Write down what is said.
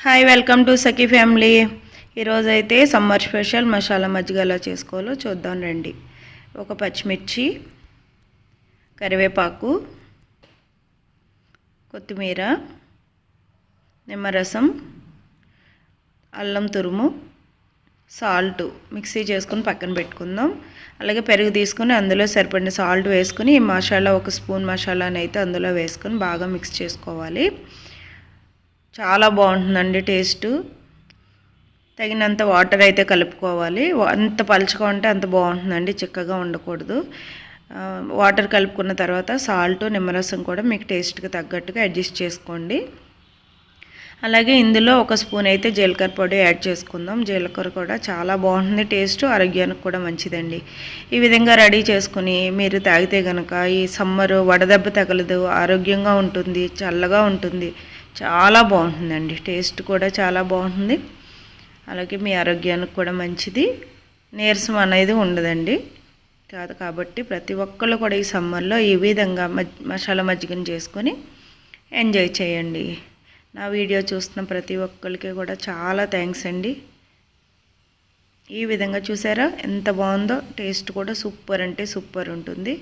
Hi welcome to Sakhi family ఈరోజైతే అయితే summer special masala మజ్జిగ ఎలా చేసుకోవాలో చూద్దాం రండి. ఒక పచ్చిమిర్చి కరివేపాకు కొత్తిమీర నిమ్మరసం అల్లం తురుము సాల్ట్ మిక్సీ చేసుకుని పక్కన పెట్టుకుందాం. అలాగే పెరుగు తీసుకుని అందులో సరిపడిన సాల్ట్ వేసుకుని ఈ మసాలా ఒక స్పూన్ మసాలాని అయితే అందులో వేసుకొని బాగా మిక్స్ చేసుకోవాలి. చాలా బాగుంటుందండి టేస్ట్. తగినంత వాటర్ అయితే కలుపుకోవాలి. అంత పలుచగా ఉంటే అంత బాగుంటుందండి చిక్కగా ఉండకూడదు. వాటర్ కలుపుకున్న తర్వాత సాల్ట్ నిమ్మరసం కూడా మీకు టేస్ట్కి తగ్గట్టుగా అడ్జస్ట్ చేసుకోండి. అలాగే ఇందులో ఒక స్పూన్ అయితే జీలకర్ర పొడి యాడ్ చేసుకుందాం. జీలకర్ర కూడా చాలా బాగుంటుంది టేస్ట్ ఆరోగ్యానికి కూడా మంచిదండి. ఈ విధంగా రెడీ చేసుకుని మీరు తాగితే కనుక ఈ సమ్మర్ వడదెబ్బ తగలదు ఆరోగ్యంగా ఉంటుంది చల్లగా ఉంటుంది. చాలా బాగుంటుందండి. టేస్ట్ కూడా చాలా బాగుంటుంది. అలాగే మీ ఆరోగ్యానికి కూడా మంచిది. నీరసం అనేది ఉండదండి. కాదు కాబట్టి ప్రతి ఒక్కళ్ళు కూడా ఈ సమ్మర్లో ఈ విధంగా మజ్ మసాలా మజ్జిగను చేసుకొని ఎంజాయ్ చేయండి. నా వీడియో చూస్తున్న ప్రతి ఒక్కరికి కూడా చాలా థ్యాంక్స్ అండి. ఈ విధంగా చూసారా? ఎంత బాగుందో టేస్ట్ కూడా సూపర్ అంటే సూపర్ ఉంటుంది.